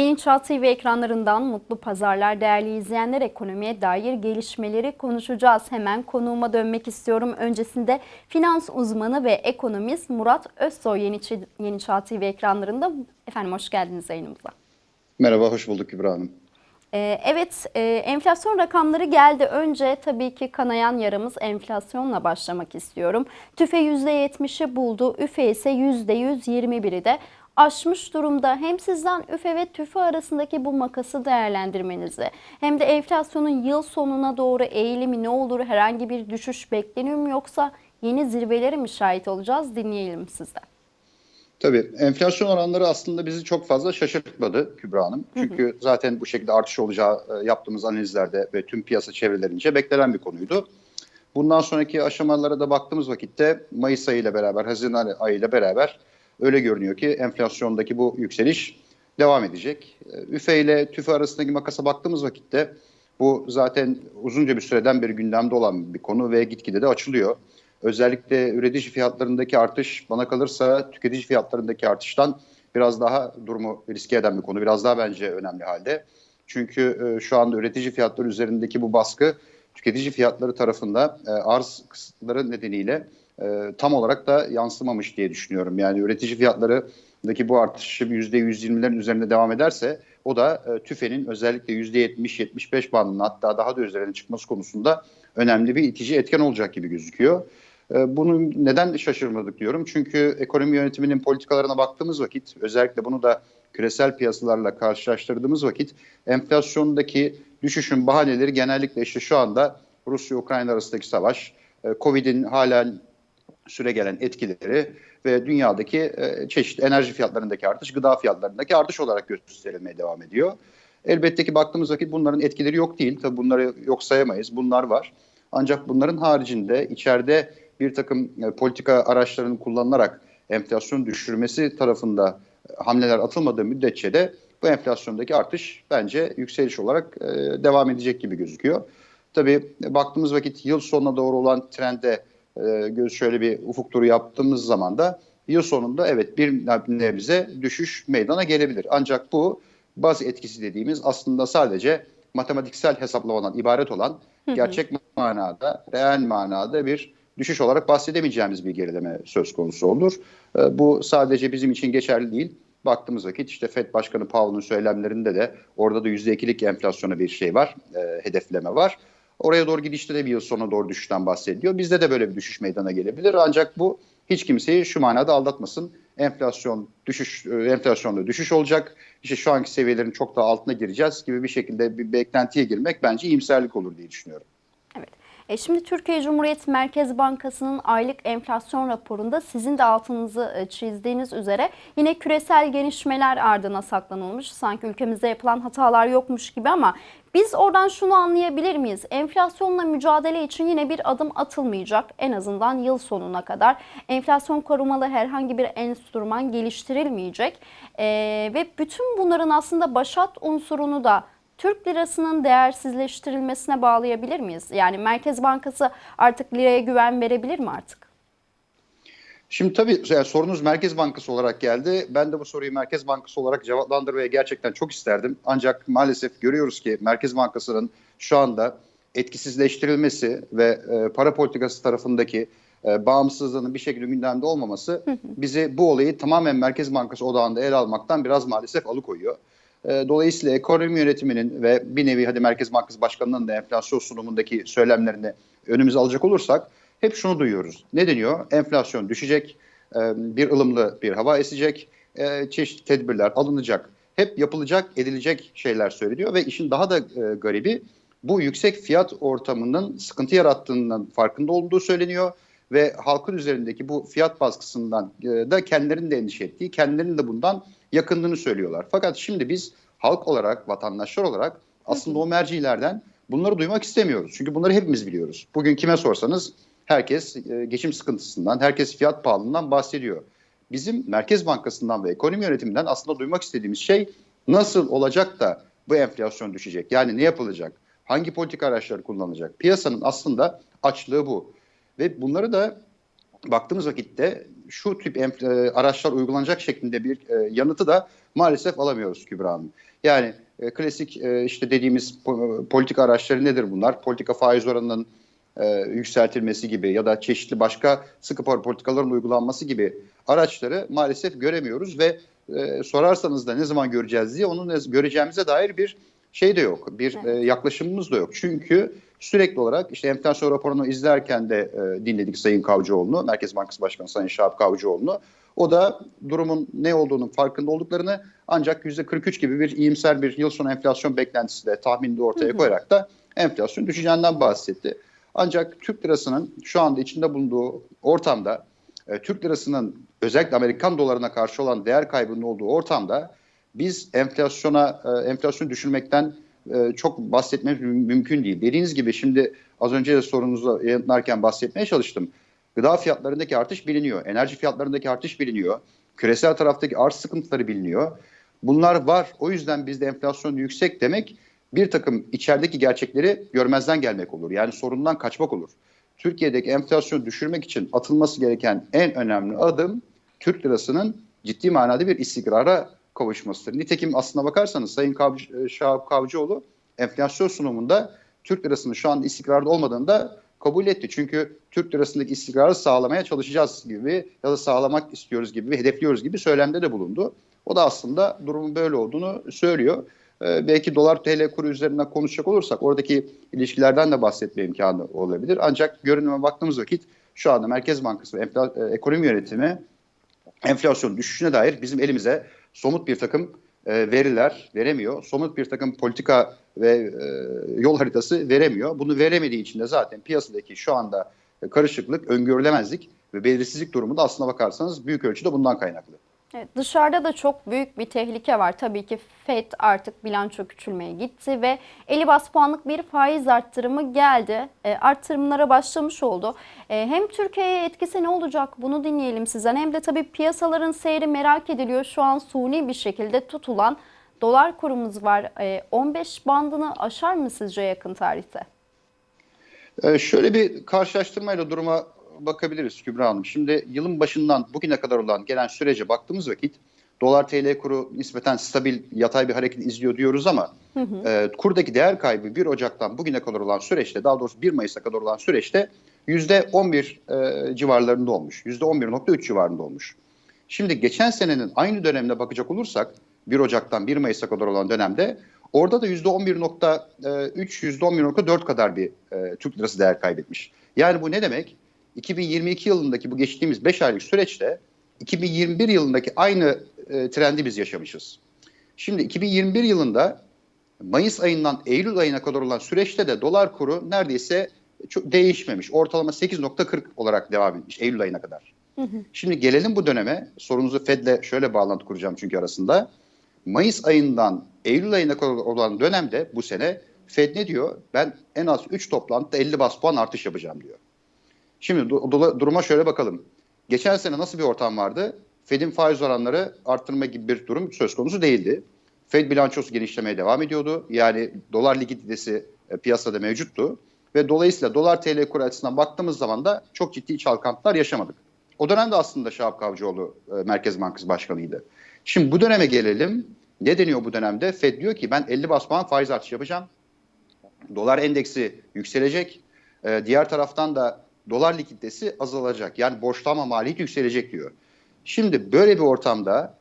Yeni Çağ TV ekranlarından mutlu pazarlar değerli izleyenler ekonomiye dair gelişmeleri konuşacağız. Hemen konuğuma dönmek istiyorum. Öncesinde finans uzmanı ve ekonomist Murat Özsoy Yeni, Ç- Yeni Çağ TV ekranlarında. Efendim hoş geldiniz yayınımıza. Merhaba, hoş bulduk Kübra Hanım. Ee, Evet, e, enflasyon rakamları geldi. Önce tabii ki kanayan yaramız enflasyonla başlamak istiyorum. TÜFE %70'i buldu, ÜFE ise %121'i de aşmış durumda. Hem sizden ÜFE ve TÜFE arasındaki bu makası değerlendirmenizi hem de enflasyonun yıl sonuna doğru eğilimi ne olur, herhangi bir düşüş bekleniyor mu yoksa yeni zirvelere mi şahit olacağız dinleyelim sizden. Tabii enflasyon oranları aslında bizi çok fazla şaşırtmadı Kübra Hanım. Çünkü zaten bu şekilde artış olacağı e, yaptığımız analizlerde ve tüm piyasa çevrelerince beklenen bir konuydu. Bundan sonraki aşamalara da baktığımız vakitte Mayıs ayı ile beraber, Haziran ayı ile beraber öyle görünüyor ki enflasyondaki bu yükseliş devam edecek. E, ÜFE ile TÜFE arasındaki makasa baktığımız vakitte bu zaten uzunca bir süreden beri gündemde olan bir konu ve gitgide de açılıyor. Özellikle üretici fiyatlarındaki artış bana kalırsa tüketici fiyatlarındaki artıştan biraz daha durumu riske eden bir konu. Biraz daha bence önemli halde. Çünkü e, şu anda üretici fiyatları üzerindeki bu baskı tüketici fiyatları tarafında e, arz kısıtları nedeniyle e, tam olarak da yansımamış diye düşünüyorum. Yani üretici fiyatlarındaki bu artış %120'lerin üzerinde devam ederse o da e, TÜFE'nin özellikle %70-75 bandının hatta daha da üzerine çıkması konusunda önemli bir itici etken olacak gibi gözüküyor. E, Bunu neden şaşırmadık diyorum. Çünkü ekonomi yönetiminin politikalarına baktığımız vakit özellikle bunu da küresel piyasalarla karşılaştırdığımız vakit enflasyondaki düşüşün bahaneleri genellikle işte şu anda Rusya-Ukrayna arasındaki savaş, e, Covid'in halen süre gelen etkileri ve dünyadaki e, çeşitli enerji fiyatlarındaki artış, gıda fiyatlarındaki artış olarak gösterilmeye devam ediyor. Elbette ki baktığımız vakit bunların etkileri yok değil. Tabii bunları yok sayamayız. Bunlar var. Ancak bunların haricinde içeride bir takım e, politika araçlarının kullanılarak enflasyon düşürmesi tarafında e, hamleler atılmadığı müddetçe de bu enflasyondaki artış bence yükseliş olarak devam edecek gibi gözüküyor. Tabii baktığımız vakit yıl sonuna doğru olan trende e, göz şöyle bir ufuk turu yaptığımız zaman da yıl sonunda evet bir nebze düşüş meydana gelebilir. Ancak bu baz etkisi dediğimiz aslında sadece matematiksel hesaplamadan ibaret olan gerçek manada, reel manada bir düşüş olarak bahsedemeyeceğimiz bir gerileme söz konusu olur. E, Bu sadece bizim için geçerli değil. Baktığımız vakit işte FED Başkanı Powell'ın söylemlerinde de orada da %2'lik enflasyona bir şey var, e, hedefleme var. Oraya doğru gidişte de bir yıl sonra doğru düşüşten bahsediliyor. Bizde de böyle bir düşüş meydana gelebilir. Ancak bu hiç kimseyi şu manada aldatmasın. Enflasyon düşüş, e, enflasyonda düşüş olacak. İşte şu anki seviyelerin çok daha altına gireceğiz gibi bir şekilde bir beklentiye girmek bence iyimserlik olur diye düşünüyorum. Evet. E şimdi Türkiye Cumhuriyet Merkez Bankası'nın aylık enflasyon raporunda sizin de altınızı e, çizdiğiniz üzere yine küresel gelişmeler ardına saklanılmış. Sanki ülkemizde yapılan hatalar yokmuş gibi ama biz oradan şunu anlayabilir miyiz? Enflasyonla mücadele için yine bir adım atılmayacak en azından yıl sonuna kadar. Enflasyon korumalı herhangi bir enstrüman geliştirilmeyecek. E, ve bütün bunların aslında başat unsurunu da Türk lirasının değersizleştirilmesine bağlayabilir miyiz? Yani Merkez Bankası artık liraya güven verebilir mi artık? Şimdi tabii yani sorunuz Merkez Bankası olarak geldi. Ben de bu soruyu Merkez Bankası olarak cevaplandırmaya gerçekten çok isterdim. Ancak maalesef görüyoruz ki Merkez Bankası'nın şu anda etkisizleştirilmesi ve e, para politikası tarafındaki e, bağımsızlığının bir şekilde gündemde olmaması bizi bu olayı tamamen Merkez Bankası odağında ele almaktan biraz maalesef alıkoyuyor. E, dolayısıyla ekonomi yönetiminin ve bir nevi hadi Merkez Bankası Başkanı'nın da enflasyon sunumundaki söylemlerini önümüze alacak olursak hep şunu duyuyoruz. Ne deniyor? Enflasyon düşecek, e, bir ılımlı bir hava esecek, e, çeşitli tedbirler alınacak. Hep yapılacak, edilecek şeyler söyleniyor ve işin daha da e, garibi bu yüksek fiyat ortamının sıkıntı yarattığından farkında olduğu söyleniyor ve halkın üzerindeki bu fiyat baskısından da kendilerinin de endişe ettiği, kendilerinin de bundan yakındığını söylüyorlar. Fakat şimdi biz halk olarak, vatandaşlar olarak aslında o mercilerden bunları duymak istemiyoruz. Çünkü bunları hepimiz biliyoruz. Bugün kime sorsanız herkes e, geçim sıkıntısından, herkes fiyat pahalılığından bahsediyor. Bizim Merkez Bankası'ndan ve ekonomi yönetiminden aslında duymak istediğimiz şey nasıl olacak da bu enflasyon düşecek? Yani ne yapılacak? Hangi politika araçları kullanılacak? Piyasanın aslında açlığı bu. Ve bunları da baktığımız vakitte şu tip e, araçlar uygulanacak şeklinde bir e, yanıtı da maalesef alamıyoruz Kübra Hanım. Yani klasik işte dediğimiz po- politika araçları nedir bunlar? Politika faiz oranının e, yükseltilmesi gibi ya da çeşitli başka sıkı para politikaların uygulanması gibi araçları maalesef göremiyoruz ve e, sorarsanız da ne zaman göreceğiz diye onu göreceğimize dair bir şey de yok. Bir e, yaklaşımımız da yok. Çünkü sürekli olarak işte enflasyon raporunu izlerken de e, dinledik Sayın Kavcıoğlu'nu, Merkez Bankası Başkanı Sayın Şahap Kavcıoğlu'nu. O da durumun ne olduğunun farkında olduklarını ancak %43 gibi bir iyimser bir yıl sonu enflasyon beklentisi de tahmininde ortaya koyarak da enflasyon düşeceğinden bahsetti. Ancak Türk lirasının şu anda içinde bulunduğu ortamda e, Türk lirasının özellikle Amerikan dolarına karşı olan değer kaybının olduğu ortamda biz enflasyona e, enflasyonu düşürmekten e, çok bahsetmemiz müm- mümkün değil. Dediğiniz gibi şimdi az önce de sorunuzu yanıtlarken bahsetmeye çalıştım. Gıda fiyatlarındaki artış biliniyor. Enerji fiyatlarındaki artış biliniyor. Küresel taraftaki arz sıkıntıları biliniyor. Bunlar var. O yüzden bizde enflasyon yüksek demek bir takım içerideki gerçekleri görmezden gelmek olur. Yani sorundan kaçmak olur. Türkiye'deki enflasyonu düşürmek için atılması gereken en önemli adım Türk lirasının ciddi manada bir istikrara kavuşmasıdır. Nitekim aslına bakarsanız Sayın Kavcı, Şahap Kavcıoğlu enflasyon sunumunda Türk lirasının şu an istikrarda olmadığını da kabul etti. Çünkü Türk lirasındaki istikrarı sağlamaya çalışacağız gibi ya da sağlamak istiyoruz gibi, hedefliyoruz gibi söylemde de bulundu. O da aslında durumun böyle olduğunu söylüyor. Ee, belki dolar TL kuru üzerinden konuşacak olursak oradaki ilişkilerden de bahsetme imkanı olabilir. Ancak görünüme baktığımız vakit şu anda Merkez Bankası ve enfla- e, ekonomi yönetimi enflasyon düşüşüne dair bizim elimize somut bir takım e, veriler veremiyor. Somut bir takım politika ve e, yol haritası veremiyor. Bunu veremediği için de zaten piyasadaki şu anda e, karışıklık, öngörülemezlik ve belirsizlik durumu da aslına bakarsanız büyük ölçüde bundan kaynaklı. Evet, dışarıda da çok büyük bir tehlike var. Tabii ki FED artık bilanço küçülmeye gitti ve 50 bas puanlık bir faiz arttırımı geldi. E, arttırımlara başlamış oldu. E, hem Türkiye'ye etkisi ne olacak bunu dinleyelim sizden. Hem de tabii piyasaların seyri merak ediliyor. Şu an suni bir şekilde tutulan dolar kurumuz var. E, 15 bandını aşar mı sizce yakın tarihte? Ee, şöyle bir karşılaştırmayla duruma bakabiliriz Kübra Hanım. Şimdi yılın başından bugüne kadar olan gelen sürece baktığımız vakit dolar TL kuru nispeten stabil yatay bir hareket izliyor diyoruz ama e, kurdaki değer kaybı 1 Ocak'tan bugüne kadar olan süreçte daha doğrusu 1 Mayıs'a kadar olan süreçte %11 e, civarlarında olmuş. %11.3 civarında olmuş. Şimdi geçen senenin aynı dönemine bakacak olursak 1 Ocak'tan 1 Mayıs'a kadar olan dönemde orada da %11.3, %11.4 kadar bir e, Türk lirası değer kaybetmiş. Yani bu ne demek? 2022 yılındaki bu geçtiğimiz 5 aylık süreçte 2021 yılındaki aynı e, trendi biz yaşamışız. Şimdi 2021 yılında Mayıs ayından Eylül ayına kadar olan süreçte de dolar kuru neredeyse çok değişmemiş. Ortalama 8.40 olarak devam etmiş Eylül ayına kadar. Şimdi gelelim bu döneme. Sorunuzu Fed'le şöyle bağlantı kuracağım çünkü arasında. Mayıs ayından Eylül ayına kadar olan dönemde bu sene Fed ne diyor? Ben en az 3 toplantıda 50 bas puan artış yapacağım diyor. Şimdi dula- duruma şöyle bakalım. Geçen sene nasıl bir ortam vardı? Fed'in faiz oranları arttırma gibi bir durum söz konusu değildi. Fed bilançosu genişlemeye devam ediyordu. Yani dolar likiditesi e, piyasada mevcuttu. Ve dolayısıyla dolar TL kuru açısından baktığımız zaman da çok ciddi çalkantılar yaşamadık. O dönemde aslında Şahap Kavcıoğlu e, Merkez Bankası Başkanı'ydı. Şimdi bu döneme gelelim. Ne deniyor bu dönemde? Fed diyor ki ben 50 bas puan faiz artışı yapacağım. Dolar endeksi yükselecek. Ee, diğer taraftan da dolar likiditesi azalacak. Yani borçlanma maliyeti yükselecek diyor. Şimdi böyle bir ortamda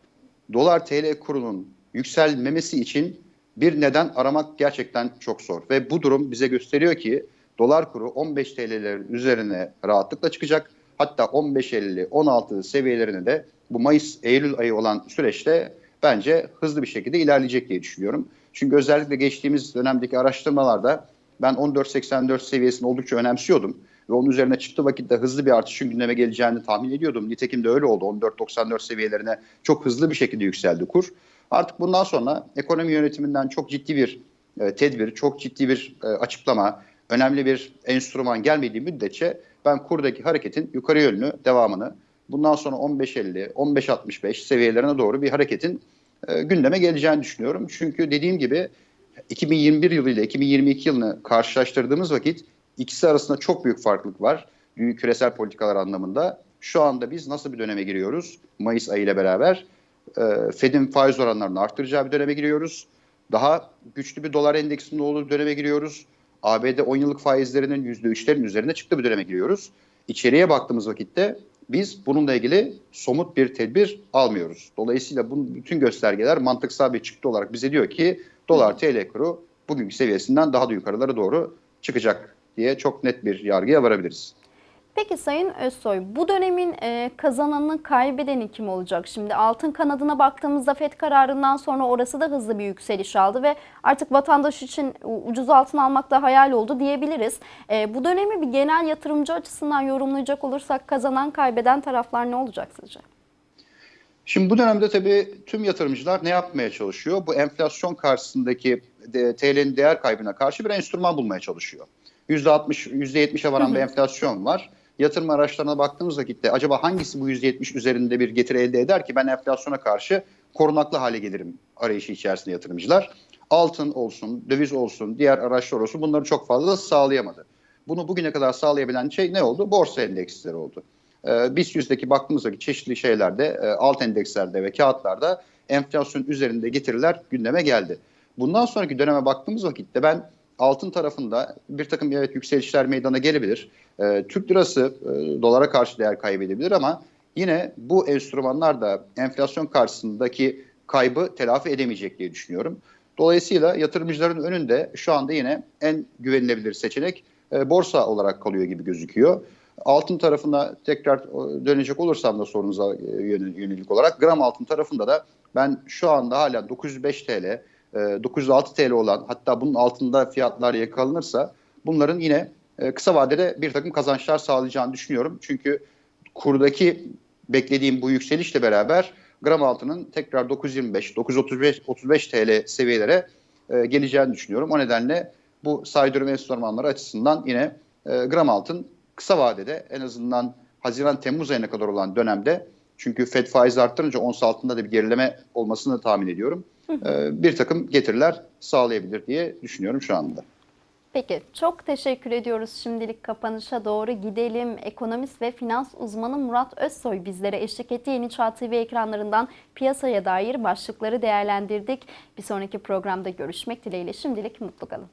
dolar TL kurunun yükselmemesi için bir neden aramak gerçekten çok zor. Ve bu durum bize gösteriyor ki dolar kuru 15 TL'lerin üzerine rahatlıkla çıkacak. Hatta 15.50, 16 seviyelerine de bu Mayıs-Eylül ayı olan süreçte bence hızlı bir şekilde ilerleyecek diye düşünüyorum. Çünkü özellikle geçtiğimiz dönemdeki araştırmalarda ben 14.84 seviyesini oldukça önemsiyordum. Ve onun üzerine çıktığı vakitte hızlı bir artışın gündeme geleceğini tahmin ediyordum. Nitekim de öyle oldu. 14.94 seviyelerine çok hızlı bir şekilde yükseldi kur. Artık bundan sonra ekonomi yönetiminden çok ciddi bir e, tedbir, çok ciddi bir e, açıklama, önemli bir enstrüman gelmediği müddetçe ben kurdaki hareketin yukarı yönlü devamını bundan sonra 15.50, 15.65 seviyelerine doğru bir hareketin e, gündeme geleceğini düşünüyorum. Çünkü dediğim gibi 2021 yılı ile 2022 yılını karşılaştırdığımız vakit ikisi arasında çok büyük farklılık var. Büyük küresel politikalar anlamında. şu anda biz nasıl bir döneme giriyoruz? Mayıs ayı ile beraber e, Fed'in faiz oranlarını arttıracağı bir döneme giriyoruz. Daha güçlü bir dolar endeksinin olduğu bir döneme giriyoruz. ABD 10 yıllık faizlerinin %3'lerin üzerine çıktığı bir döneme giriyoruz. İçeriye baktığımız vakitte biz bununla ilgili somut bir tedbir almıyoruz. Dolayısıyla bu bütün göstergeler mantıksal bir çıktı olarak bize diyor ki dolar TL kuru bugünkü seviyesinden daha da yukarılara doğru çıkacak diye çok net bir yargıya varabiliriz. Peki Sayın Özsoy, bu dönemin e, kazananı, kaybedeni kim olacak? Şimdi altın kanadına baktığımızda FED kararından sonra orası da hızlı bir yükseliş aldı ve artık vatandaş için ucuz altın almak da hayal oldu diyebiliriz. E, bu dönemi bir genel yatırımcı açısından yorumlayacak olursak kazanan, kaybeden taraflar ne olacak sizce? Şimdi bu dönemde tabii tüm yatırımcılar ne yapmaya çalışıyor? Bu enflasyon karşısındaki de, TL'nin değer kaybına karşı bir enstrüman bulmaya çalışıyor. %60, %70'e varan bir enflasyon var. Yatırım araçlarına baktığımız vakitte acaba hangisi bu %70 üzerinde bir getiri elde eder ki ben enflasyona karşı korunaklı hale gelirim arayışı içerisinde yatırımcılar. Altın olsun, döviz olsun, diğer araçlar olsun bunları çok fazla sağlayamadı. Bunu bugüne kadar sağlayabilen şey ne oldu? Borsa endeksleri oldu. Ee, BIST yüzdeki baktığımızdaki çeşitli şeylerde, e, alt endekslerde ve kağıtlarda enflasyon üzerinde getiriler gündeme geldi. Bundan sonraki döneme baktığımız vakitte ben altın tarafında bir takım evet yükselişler meydana gelebilir. Ee, Türk lirası e, dolara karşı değer kaybedebilir ama yine bu enstrümanlar da enflasyon karşısındaki kaybı telafi edemeyecek diye düşünüyorum. Dolayısıyla yatırımcıların önünde şu anda yine en güvenilebilir seçenek e, borsa olarak kalıyor gibi gözüküyor. Altın tarafına tekrar e, dönecek olursam da sorunuza e, yönelik olarak gram altın tarafında da ben şu anda hala 905 TL, e, 906 TL olan hatta bunun altında fiyatlar yakalanırsa bunların yine e, kısa vadede bir takım kazançlar sağlayacağını düşünüyorum. Çünkü kurdaki beklediğim bu yükselişle beraber gram altının tekrar 925, 935 35 TL seviyelere e, geleceğini düşünüyorum. O nedenle bu saydırım enstrümanları açısından yine e, gram altın kısa vadede en azından Haziran-Temmuz ayına kadar olan dönemde çünkü FED faiz arttırınca ons altında da bir gerileme olmasını tahmin ediyorum. E, bir takım getiriler sağlayabilir diye düşünüyorum şu anda. Peki çok teşekkür ediyoruz. Şimdilik kapanışa doğru gidelim. Ekonomist ve finans uzmanı Murat Özsoy bizlere eşlik etti. Yeni Çağ TV ekranlarından piyasaya dair başlıkları değerlendirdik. Bir sonraki programda görüşmek dileğiyle şimdilik mutlu kalın.